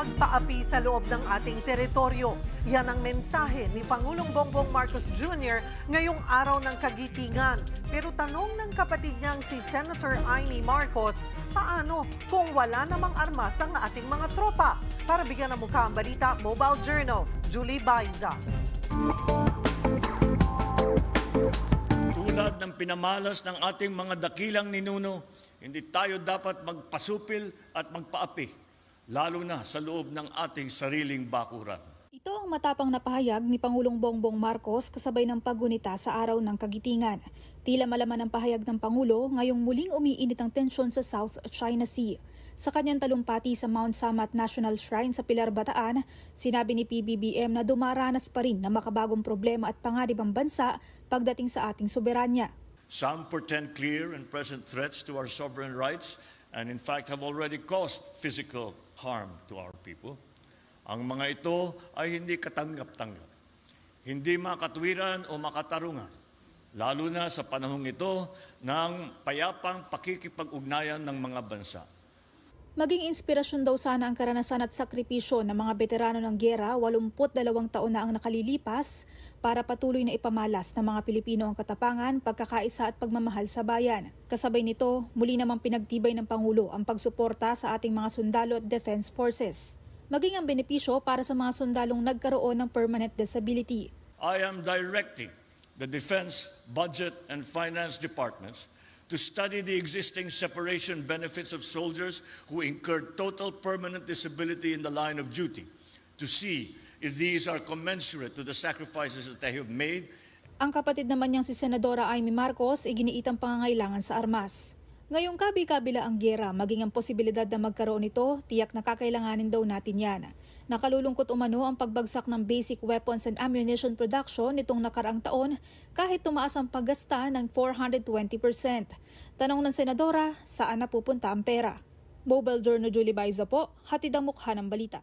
magpaapi sa loob ng ating teritoryo. Yan ang mensahe ni Pangulong Bongbong Marcos Jr. ngayong araw ng kagitingan. Pero tanong ng kapatid niyang si Senator Amy Marcos, paano kung wala namang armas ang ating mga tropa? Para bigyan ng mukha ang balita, Mobile Journal, Julie Baiza. Tulad ng pinamalas ng ating mga dakilang ninuno, hindi tayo dapat magpasupil at magpaapi, lalo na sa loob ng ating sariling bakuran. Ito ang matapang na pahayag ni Pangulong Bongbong Marcos kasabay ng paggunita sa araw ng kagitingan. Tila malaman ang pahayag ng Pangulo ngayong muling umiinit ang tensyon sa South China Sea. Sa kanyang talumpati sa Mount Samat National Shrine sa Pilar Bataan, sinabi ni PBBM na dumaranas pa rin na makabagong problema at pangarib ang bansa pagdating sa ating soberanya. Some portend clear and present threats to our sovereign rights and in fact have already caused physical harm to our people. Ang mga ito ay hindi katanggap-tanggap, hindi makatwiran o makatarungan, lalo na sa panahong ito ng payapang pakikipag-ugnayan ng mga bansa. Maging inspirasyon daw sana ang karanasan at sakripisyo ng mga veterano ng gyera 82 taon na ang nakalilipas para patuloy na ipamalas ng mga Pilipino ang katapangan, pagkakaisa at pagmamahal sa bayan. Kasabay nito, muli namang pinagtibay ng Pangulo ang pagsuporta sa ating mga sundalo at defense forces. Maging ang benepisyo para sa mga sundalong nagkaroon ng permanent disability. I am directing the Defense, Budget, and Finance Departments to study the existing separation benefits of soldiers who incurred total permanent disability in the line of duty, to see if these are commensurate to the sacrifices that they have made Ang kapatid naman niyang si Senadora Amy Marcos iginiit ang pangangailangan sa armas. Ngayong kabi-kabila ang gyera, maging ang posibilidad na magkaroon nito, tiyak na kakailanganin daw natin yan. Nakalulungkot umano ang pagbagsak ng basic weapons and ammunition production nitong nakaraang taon kahit tumaas ang paggasta ng 420%. Tanong ng Senadora, saan napupunta ang pera? Mobile Journal Julie Baiza po, hatid ang mukha ng balita.